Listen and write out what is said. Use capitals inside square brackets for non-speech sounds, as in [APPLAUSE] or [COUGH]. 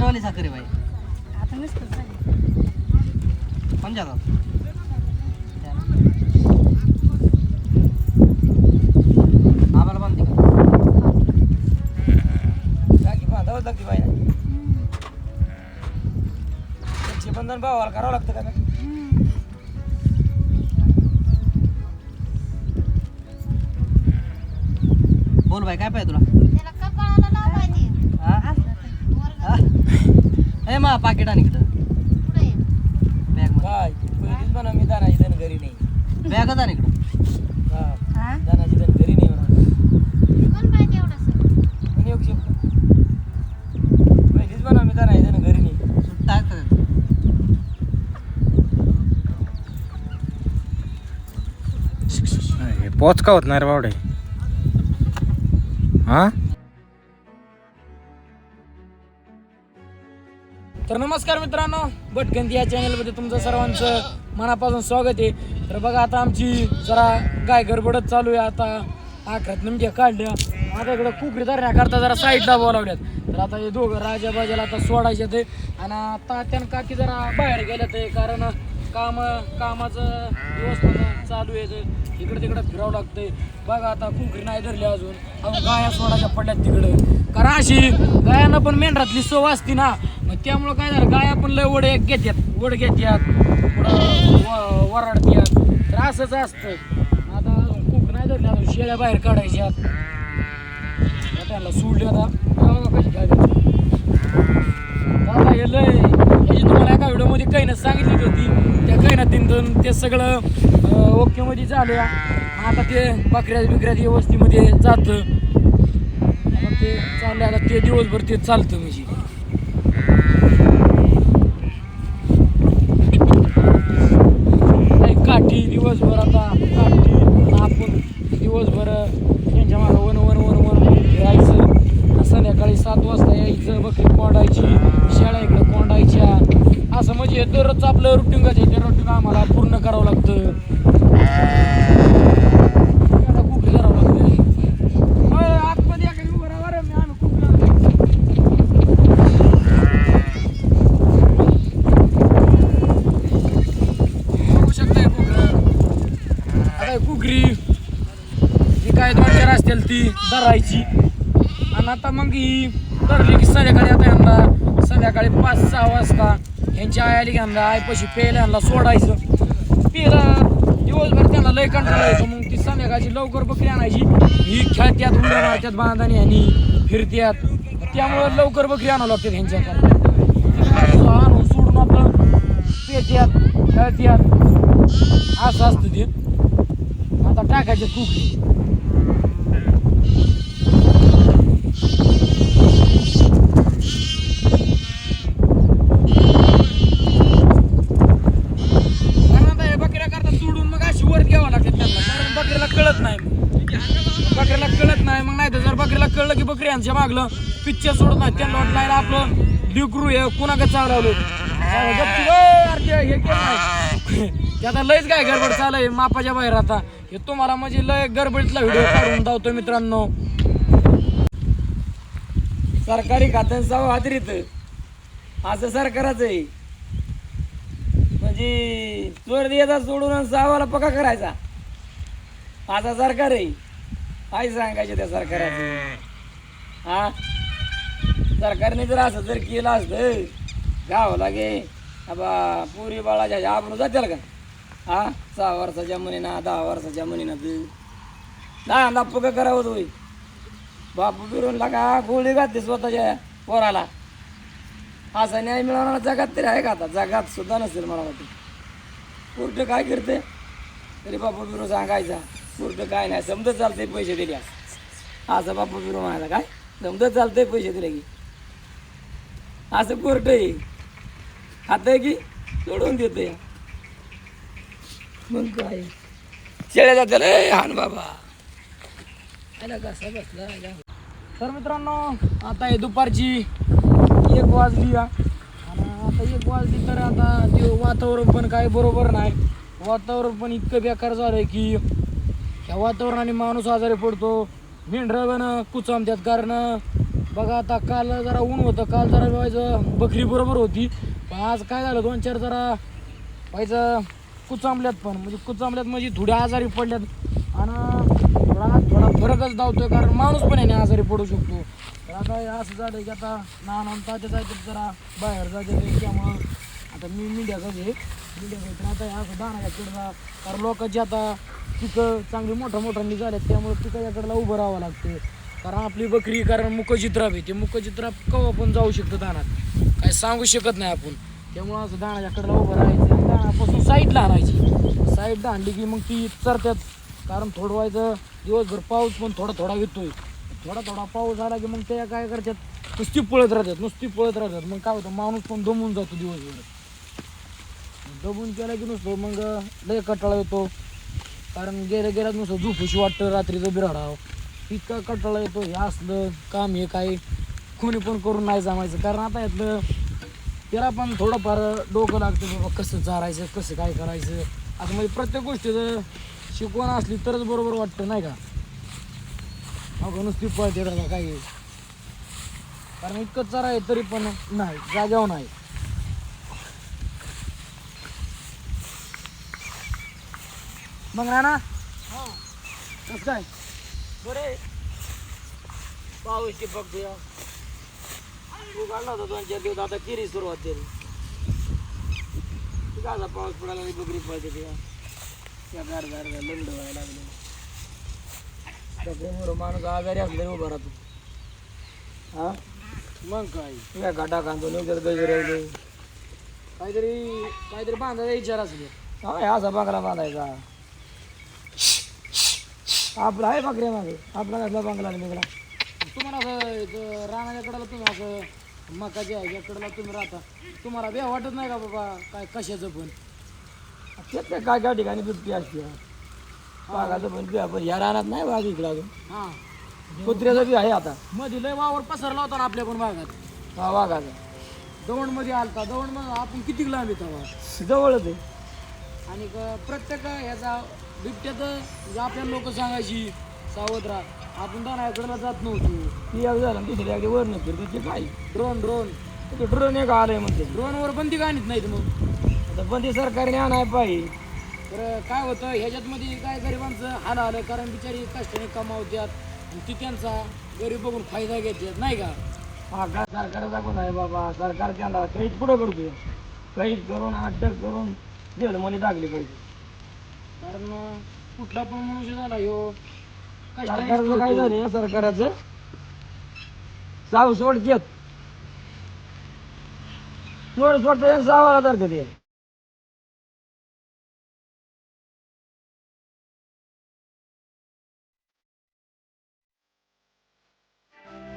झाली साखरे बाई. आता नुसतं झालं. पंजाब आम्हाला बांधते का? टाकी बांधावं लागते बाई. बंधन भावाला करावं लागतं का? बोल बाई काय पाहिजे तुला त्याला कपाळाला लाव पाहिजे हा? वर हा? ए मा पाकिट आणि इकडं. बॅगमध्ये. काय पहिलीच म्हणा मी दानाची धन घरी नाही. बॅगच आणि इकडं. हा हा? दानाची धन घरी नाही म्हणा कोण पाहिजे एवढं सर पण एक शब्द पहिलीच म्हणा मी दानाची धन घरी नाही. सुट्टा आहे का? पोच का होत नाही रे बावडे. हा? तर नमस्कार मित्रांनो भटकंती या चॅनलमध्ये तुमचं सर्वांचं मनापासून स्वागत आहे. तर बघा आता आमची जरा गाय गडबडत चालू आहे. आता आखरात नेमक्या काढल्या. आता इकडं कुकरी धरण्याकरता जरा साईडला बोलावल्यात. तर आता हे दोघं राजा बाजाला आता सोडायचे ते आणि तात्यान काकी जरा बाहेर गेल्या ते कारण काम कामाचं व्यवस्थापन चालू आहे इकडं तिकडं फिरावं लागतंय. बघा आता कुकरी नाही धरली अजून. अहो गाया सोडायच्या पडल्यात तिकडं. कारण अशी गायांना पण मेंढरातली सव असती ना. मग त्यामुळं काय झालं गाया पण लय वडे घेत्यात. वड घेत्यात पुढं वराडत्यात. तर असंच असतं. आता कुंक नाही धरली अजून शेळ्या बाहेर काढायच्यात. त्यांना सोडली आता. बघा कशी काय दादा हे लय म्हणजे तुम्हाला एका व्हिडिओमध्ये काही सांगितली होती. त्या काही ना ते सगळं ओके मध्ये झालं. आता ते बकऱ्या बिकऱ्या वस्तीमध्ये जातं. ते चाललं आता ते दिवसभर ते चालतं म्हणजे. काही काठी दिवसभर आता काठी आपण दिवसभर त्यांच्या मागं one one one one one फिरायचं संध्याकाळी सात वाजता यायचं बकरी कोंडायची शेळ्या इकडे कोंडायच्या असं म्हणजे दररोज आपलं रुटीन आहे ते रुटीन आम्हाला पूर्ण करावं लागतं. आता कुकरी करावं लागतं? होय, आतमध्ये या काही उभं राहा बरं, मी आम्ही कुकरी आणतो. बघू शकताय कुकरी आता ही कुकरी जी काय दोन चार असतील ती धरायची. आणि आता मग ही धरली की संध्याकाळी आता यांना संध्याकाळी पाच सहा वाजता. यांची आई आली की आईपाशी प्यायला यांना सोडायचं. पेला दिवसभर त्यांना लय कंटाळा यायचं. मग ती संध्याकाळची लवकर बकरी आणायची. ही खेळत्यात उड्या मारत्यात बांधाने आणि फिरत्यात. त्यामुळं लवकर बकरी आणावं लागतात ह्यांच्याकडे आणून सोडून आपलं पेत्यात खेळत्यात. असं असतं ते. आता टाकायचे कुकरी कारण आता हे बकऱ्या करता सोडून मग अशी वर घ्यावं लागते त्यांना कारण बकरीला कळत नाही बकरीला कळत नाही मग नाही तर जर बकरीला कळलं की लागलं. पिक्चर सोडून त्या त्यांना वाटलं आपलं डिग्रू हे कुणाकडे चालवलं? हे [LAUGHS] आता लयच काय गडबड चालू आहे मापाच्या बाहेर आता. हे तुम्हाला म्हणजे लय गडबडीतला व्हिडिओ काढून धावतो मित्रांनो. सरकारी खात्यांचा हादरीत असं सरकारच आहे. म्हणजे चोर द्यायचा सोडून सावाला पका करायचा. असा सरकार आहे. काय सांगायचं त्या सरकाराचं. हा? सरकारने जर असं जर केलं असतं गाव लागे आबा पुरी बाळाच्या आपण जातील का? हा? सहा वर्षाच्या मुलीना दहा वर्षाच्या मुलीना तू. दहा लाप का करावं होय बापू फिरून लागा गोळी घातली स्वतःच्या पोराला. असा न्याय मिळवणारा जगात तरी आहे का आता? जगात सुद्धा नसेल मला वाटतं. कोर्ट काय करते? तरी बापू बिरू सांगायचा कोर्ट काय नाही समजत चालते पैसे दिले असं बापू बिरू म्हणायला काय? समजत चालतंय पैसे दिले की. असं कोर्ट आहे. आता आहे की देतो या मग काय? शेळ्या जाते रे हान बाबा. आला कसा बसला तर मित्रांनो आता हे दुपारची एक वाजली आणि आता एक वाजली तर आता ते वातावरण पण काय बरोबर नाही. वातावरण पण इतकं बेकार झालं की ह्या वातावरणाने माणूस आजारी पडतो. मेंढरं कुचाम त्यात कारण बघा आता काल जरा ऊन होतं काल जरा व्हायचं बकरी बरोबर होती. पण आज काय झालं दोन चार जरा व्हायचं कुचांबल्यात पण. म्हणजे कुचांबल्यात म्हणजे थोड्या आजारी पडल्यात. आणि थोडा थोडा फरकच धावतोय कारण माणूस पण याने आजारी पडू शकतो. तर आता हे असं झालं की आता नाना तात्या जायचं जरा बाहेर जायचं त्यामुळं आता मी मीडिया कधी मीडिया तर आता असं दाना याकडला कारण लोकांची आता पिकं चांगली मोठ्या मोठ्यांनी झाल्यात त्यामुळे पिकं याकडला उभं राहावं लागते कारण आपली बकरी कारण मुकचित्राप आहे ते मुकचित्राप कवा पण जाऊ शकतं दानात. काय सांगू शकत नाही आपण. त्यामुळं असं दाण्याच्या कडला उभं राहायचं आणि साईडला आणायची. साईडला आणली की मग ती चरत्यात. कारण थोडं व्हायचं दिवसभर पाऊस पण थोडा थोडा येतोय. थोडा थोडा पाऊस आला की मग त्या काय करतात? नुसती पळत राहतात नुसती पळत राहतात. मग काय होतं? माणूस पण दमून जातो दिवसभर. दमून केला की नुसतं मग लय कटाळा येतो. कारण गेल्या गेल्या नुसतं झोपूशी वाटतं रात्रीचं बिराडाव. इतका कटाळा येतो हे असलं काम हे काय? कोणी पण करून नाही जमायचं. कारण आता यातलं त्याला पण थोडंफार डोकं लागतं बाबा कसं चारायचं कसं काय करायचं. आता म्हणजे प्रत्येक गोष्टीचं शिकवण असली तरच बरोबर वाटतं नाही का? अगं नुसती पळते राहता काही. कारण इतकं चारा आहे तरी पण नाही जाग्यावर नाही. मग राणा. कसं काय? बरे पाऊस टिपकतो या तू काढला होता दोन चार दिवस आता किरी सुरुवात झाली. गाजा पाऊस पडायला लागली बकरी पळते ते त्या गार गार लंड व्हायला लागले. माणूस आजारी असले उभा राहतो. हा? मग काय? काय गाठा खांदो गजर राहिले काहीतरी काहीतरी बांधायचा विचार असले. हा असा बांगला बांधायचा. आपला आहे बकऱ्या मागे. आपला कसला बांगला निघाला. तुम्हाला असं इथं रानाच्या कडेला तुम्ही असं मकाच्या ह्याच्या कडेला तुम्ही राहता. तुम्हाला बे वाटत नाही का बाबा काय कशाचं पण? ते काय काय ठिकाणी बिबटी असते. वाघाचं पण बी आपण या रानात नाही वाघ इकडं अजून. हां. कुत्र्याचं बी आहे आता. मध्ये लय वावर पसरला होता ना आपल्या पण भागात. हा वाघाचा. दवणमध्ये आलता. दवणमध्ये आपण किती लांब येतो? जवळच आहे. आणि क- प्रत्येक ह्याचा बिबट्यात म्हणजे आपल्या लोक सांगायची सावध राहा आपण दानाकडला जात नव्हतो. ती एक झालं दुसरी अगदी वरनं फिरते ते काय? ड्रोन ड्रोन ते ड्रोन एक आलंय म्हणते. ड्रोनवर बंदी का आणत नाहीत मग? आता बंदी सरकारने आणाय पाहिजे. तर काय होतं ह्याच्यात मध्ये काय गरिबांचं हाल आलं कारण बिचारी कष्टाने कमावतात आणि ती त्यांचा गरीब बघून फायदा घेतात नाही का? हा काय सरकारचा कोण आहे बाबा. सरकार त्यांना काहीच पुढं करतोय काहीच करून अटक करून जेलमध्ये टाकली पाहिजे. कारण कुठला पण मनुष्य झाला ह्यो सरकारचं काय झालं या सरकाराचं? साव सोड घेत सोड सोडता सावाला धरते ते